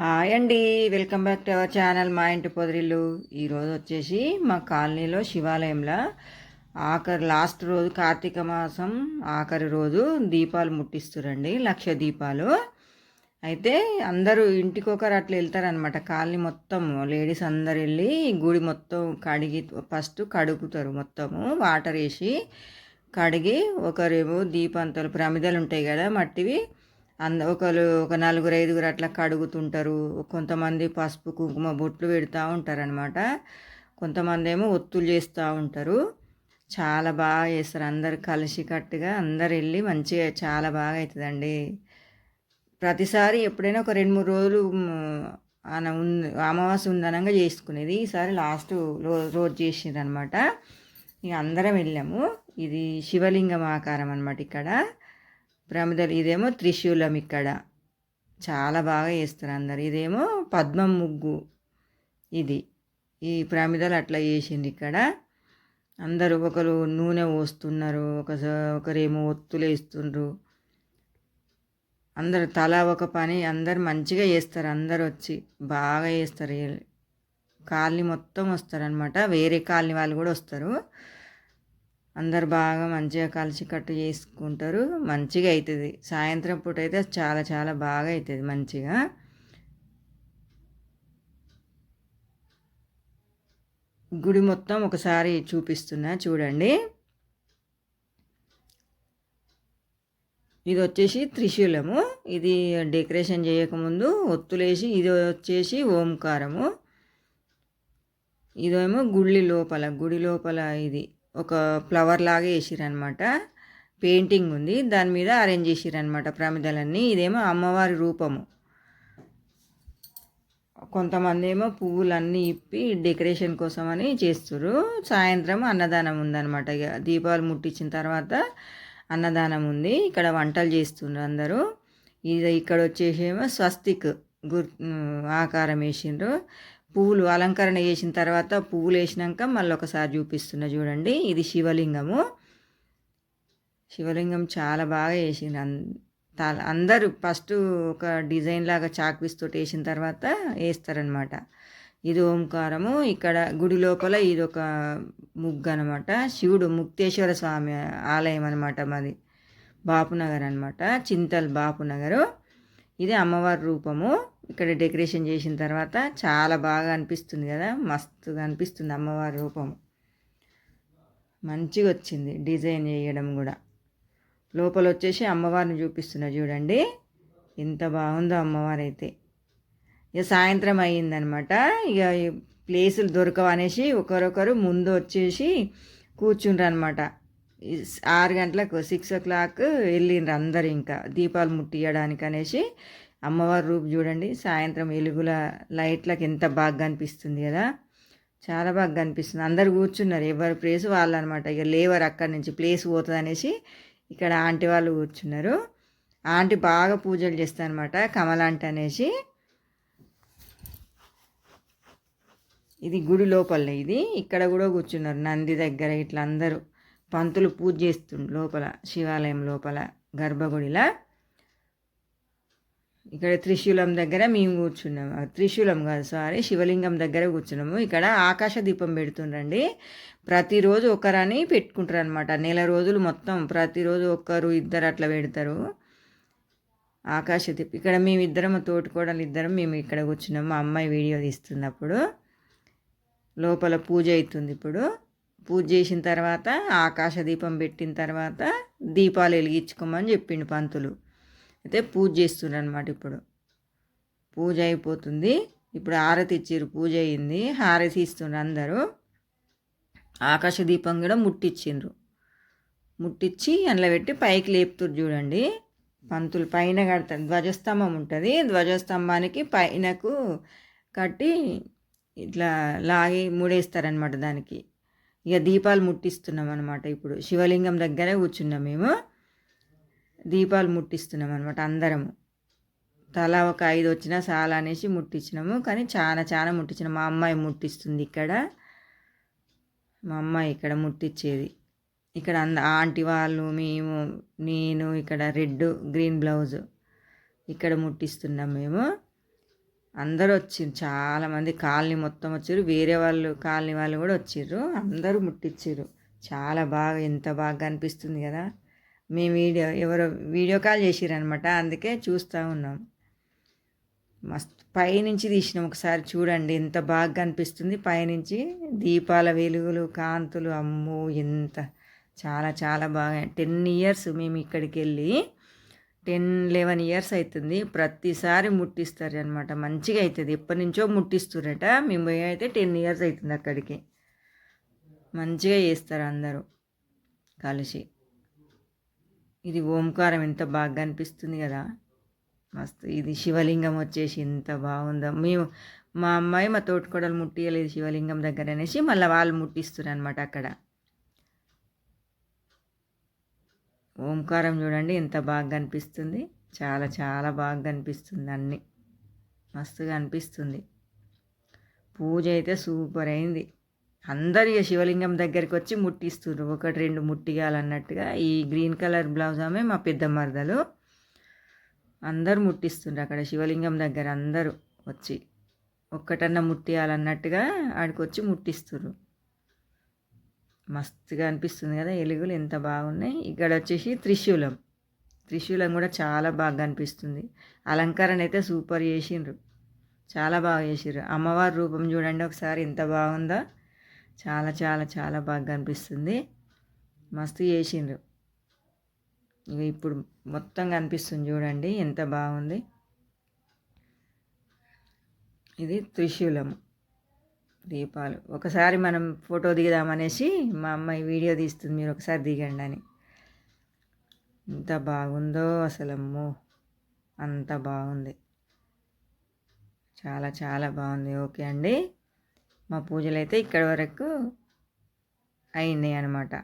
Hi అండి. Welcome back to our channel మా ఇంటి పొదిరిల్లు. ఈరోజు వచ్చేసి మా కాలనీలో శివాలయంలో ఆఖరి లాస్ట్ రోజు కార్తీక మాసం ఆఖరి రోజు దీపాలు ముట్టిస్తురండి లక్ష దీపాలు. అయితే అందరూ ఇంటికొకరు అట్లా వెళ్తారనమాట కాలనీ మొత్తం లేడీస్ అందరు వెళ్ళి గుడి మొత్తం కడిగి ఫస్ట్ కడుగుతారు మొత్తము. వాటర్ వేసి కడిగి ఒకరేమో దీపంతలు ప్రమిదలు ఉంటాయి కదా మట్టివి. అంద ఒకరు ఒక నలుగురు ఐదుగురు అట్లా కడుగుతుంటారు. కొంతమంది పసుపు కుంకుమ బొట్లు పెడతా ఉంటారనమాట కొంతమంది ఏమో ఒత్తులు చేస్తూ ఉంటారు. చాలా బాగా చేస్తారు. అందరు కలిసి కట్టుగా అందరు వెళ్ళి మంచిగా చాలా బాగా అవుతుందండి ప్రతిసారి ఎప్పుడైనా ఒక రెండు మూడు రోజులు అన ఉంది అమావాస్య ఉందనంగా చేసుకునేది. ఈసారి లాస్ట్ రోజు చేసిండ్రు అనమాట ఇక అందరం వెళ్ళాము. ఇది శివలింగం ఆకారం అనమాట ఇక్కడ. ప్రమిదలు ఇదేమో త్రిశూలం ఇక్కడ. చాలా బాగా వేస్తారు అందరు. ఇదేమో పద్మం ముగ్గు. ఇది. ఈ ప్రమిదలు అట్లా వేసింది ఇక్కడ. అందరూ ఒకరు నూనె పోస్తున్నారు ఒక ఒకరేమో ఒత్తులు వేస్తుండ్రు. అందరు తల ఒక పని అందరు మంచిగా చేస్తారు. అందరు వచ్చి బాగా చేస్తారు. కాలనీ మొత్తం వస్తారనమాట వేరే కాలనీ వాళ్ళు కూడా వస్తారు. అందరు బాగా మంచిగా కలిసి కట్టు చేసుకుంటారు. మంచిగా అవుతుంది సాయంత్రం పూట అయితే చాలా చాలా బాగా అవుతుంది మంచిగా. గుడి మొత్తం ఒకసారి చూపిస్తున్నా చూడండి. ఇది వచ్చేసి త్రిశూలము. ఇది డెకరేషన్ చేయకముందు ఒత్తులేసి ఇది వచ్చేసి ఓంకారము. ఇదేమో గుడి లోపల గుడి లోపల ఇది. ఒక ఫ్లవర్ లాగా వేసిరనమాట పెయింటింగ్ ఉంది. దాని మీద అరేంజ్ చేసిరనమాట ప్రమిదలన్నీ. ఇదేమో అమ్మవారి రూపము. కొంతమంది ఏమో పువ్వులన్నీ ఇప్పి డెకరేషన్ కోసం అని చేస్తారు సాయంత్రం అన్నదానం ఉందన్నమాట. ఇక దీపాలు ముట్టించిన తర్వాత అన్నదానం ఉంది. ఇక్కడ వంటలు చేస్తుండ్రు అందరూ. ఇది ఇక్కడ వచ్చేసేమో స్వస్తిక్ గుర్ ఆకారం వేసిండ్రు పువ్వులు అలంకరణ చేసిన తర్వాత పువ్వులు వేసినాక మళ్ళీ ఒకసారి చూపిస్తున్నా చూడండి. ఇది శివలింగము. శివలింగం చాలా బాగా వేసింది అందరూ ఫస్ట్ ఒక డిజైన్ లాగా చాక్పీస్ తోటి వేసిన తర్వాత వేస్తారనమాట ఇది ఓంకారము. ఇక్కడ గుడి లోపల ఇది ఒక ముగ్గు అనమాట శివుడు ముక్తేశ్వర స్వామి ఆలయం అనమాట మాది. బాపునగర్ అనమాట చింతల్ బాపునగరు. ఇది అమ్మవారి రూపము. ఇక్కడ డెకరేషన్ చేసిన తర్వాత చాలా బాగా అనిపిస్తుంది కదా. మస్తుగా అనిపిస్తుంది అమ్మవారి రూపం మంచిగా వచ్చింది డిజైన్ చేయడం కూడా. లోపల వచ్చేసి అమ్మవారిని చూపిస్తున్నా చూడండి. ఎంత బాగుందో అమ్మవారు అయితే. ఇక సాయంత్రం అయ్యిందనమాట. ఇక ప్లేసులు దొరకవు అనేసి ఒకరొకరు ముందు వచ్చేసి కూర్చుండ్రు అనమాట ఆరు గంటలకు సిక్స్ ఓ క్లాక్ వెళ్ళిండ్రు అందరు ఇంకా. దీపాలు ముట్టియడానికి అనేసి అమ్మవారి రూపు చూడండి. సాయంత్రం వెలుగుల లైట్లకు ఎంత బాగా కనిపిస్తుంది కదా. చాలా బాగా కనిపిస్తుంది అందరు కూర్చున్నారు. ఎవరి ప్లేస్ వాళ్ళు అనమాట ఇక లేవరు అక్కడి నుంచి. ప్లేస్ పోతుంది అనేసి ఇక్కడ ఆంటీ వాళ్ళు కూర్చున్నారు. ఆంటీ బాగా పూజలు చేస్తారనమాట కమలాంటి అనేసి. ఇది గుడి లోపల ఇది. ఇక్కడ కూడా కూర్చున్నారు. నంది దగ్గర ఇట్లా అందరూ. పంతులు పూజ చేస్తుండ్రు లోపల శివాలయం లోపల గర్భగుడిలా. ఇక్కడ త్రిశూలం దగ్గర మేము కూర్చున్నాము. త్రిశూలం కాదు సారీ శివలింగం దగ్గర కూర్చున్నాము. ఇక్కడ ఆకాశ దీపం పెడుతుండండి ప్రతిరోజు ఒకరని పెట్టుకుంటారు అనమాట నెల రోజులు మొత్తం ప్రతిరోజు ఒక్కరు ఇద్దరు అట్లా పెడతారు. ఆకాశ దీపం. ఇక్కడ మేము ఇద్దరం తోటికోడలు ఇద్దరం మేము ఇక్కడ కూర్చున్నాము. మా అమ్మాయి వీడియో తీస్తున్నప్పుడు. లోపల పూజ అవుతుంది ఇప్పుడు. పూజ చేసిన తర్వాత ఆకాశ దీపం పెట్టిన తర్వాత దీపాలు వెలిగించుకోమని చెప్పిండు పంతులు. అయితే పూజ చేస్తుండ్రు అనమాట ఇప్పుడు. పూజ అయిపోతుంది. ఇప్పుడు హారతి ఇచ్చారు పూజ అయింది. హారతి ఇస్తుండ్రు అందరూ. ఆకాశ దీపం కూడా ముట్టించిండ్రు ముట్టించి అందులో పెట్టి పైకి లేపుతురు చూడండి. పంతులు పైన కడతారు. ధ్వజస్తంభం ఉంటుంది. ధ్వజస్తంభానికి పైనకు కట్టి ఇట్లా లాగి మూడేస్తారనమాట దానికి. ఇక దీపాలు ముట్టిస్తున్నాం అనమాట ఇప్పుడు. శివలింగం దగ్గరే కూర్చున్నాం మేము. దీపాలు ముట్టిస్తున్నాం అనమాట అందరము తలా ఒక ఐదు వచ్చినా చాలా అనేసి ముట్టించినాము. కానీ చాలా చాలా ముట్టించినాం. మా అమ్మాయి ముట్టిస్తుంది ఇక్కడ. మా అమ్మాయి ఇక్కడ ముట్టించేది ఇక్కడ అంద ఆంటీ వాళ్ళు మేము నేను ఇక్కడ రెడ్ గ్రీన్ బ్లౌజ్ ఇక్కడ ముట్టిస్తున్నాం మేము. అందరూ వచ్చిర్రు చాలామంది కాలనీ మొత్తం వచ్చారు వేరే వాళ్ళు కాలనీ వాళ్ళు కూడా వచ్చిర్రు అందరూ ముట్టించారు చాలా బాగా ఎంత బాగా అనిపిస్తుంది కదా. మేము వీడియో ఎవరో వీడియో కాల్ చేసిరనమాట అందుకే చూస్తూ ఉన్నాం. మస్తు పైనుంచి తీసినాం ఒకసారి చూడండి ఎంత బాగా అనిపిస్తుంది. పైనుంచి దీపాల వెలుగులు కాంతులు అమ్మో ఎంత చాలా చాలా బాగా. టెన్ ఇయర్స్ మేము ఇక్కడికి వెళ్ళి టెన్ లెవెన్ ఇయర్స్ అవుతుంది ప్రతిసారి ముట్టిస్తారు అనమాట మంచిగా అవుతుంది ఎప్పటి నుంచో ముట్టిస్తురట మేము అయితే టెన్ ఇయర్స్ అవుతుంది అక్కడికి. మంచిగా చేస్తారు అందరూ కలిసి. ఇది ఓంకారం ఎంత బాగా అనిపిస్తుంది కదా. మస్తు ఇది శివలింగం వచ్చేసి ఎంత బాగుందో. మేము మా అమ్మాయి మా తోటికోడలు ముట్టియలేదు శివలింగం దగ్గర అనేసి మళ్ళీ వాళ్ళు ముట్టిస్తారు అనమాట అక్కడ. ఓంకారం చూడండి ఎంత బాగా అనిపిస్తుంది చాలా చాలా బాగా అనిపిస్తుంది అన్నీ. మస్తుగా అనిపిస్తుంది. పూజ అయితే సూపర్ అయింది. అందరు ఇక శివలింగం దగ్గరికి వచ్చి ముట్టిస్తున్నారు ఒకటి రెండు ముట్టియాలన్నట్టుగా ఈ గ్రీన్ కలర్ బ్లౌజ్ ఆమె మా పెద్ద మరదలు అందరు ముట్టిస్తుండ్రు అక్కడ శివలింగం దగ్గర అందరూ వచ్చి. ఒక్కటన్నా ముట్టియాలన్నట్టుగా ఆడికి వచ్చి ముట్టిస్తున్నారు మస్తుగా అనిపిస్తుంది కదా ఎలుగులు ఎంత బాగున్నాయి. ఇక్కడ వచ్చేసి త్రిశూలం. త్రిశూలం కూడా చాలా బాగా అనిపిస్తుంది. అలంకరణ అయితే సూపర్ చేసిండ్రు. చాలా బాగా చేసిర్రు అమ్మవారి రూపం చూడండి ఒకసారి ఎంత బాగుందో. చాలా చాలా చాలా బాగా అనిపిస్తుంది. మస్తు చేసిండ్రు. ఇక ఇప్పుడు మొత్తం కనిపిస్తుంది చూడండి ఎంత బాగుంది. ఇది త్రిశూలము. దీపాలు. ఒకసారి మనం ఫోటో దిగుదామనేసి మా అమ్మాయి వీడియో తీస్తుంది. మీరు ఒకసారి దిగండి అని. ఎంత బాగుందో అసలు అమ్మో అంత బాగుంది. చాలా చాలా బాగుంది. ఓకే అండి. మా పూజలు అయితే ఇక్కడి వరకు అయినాయి అనమాట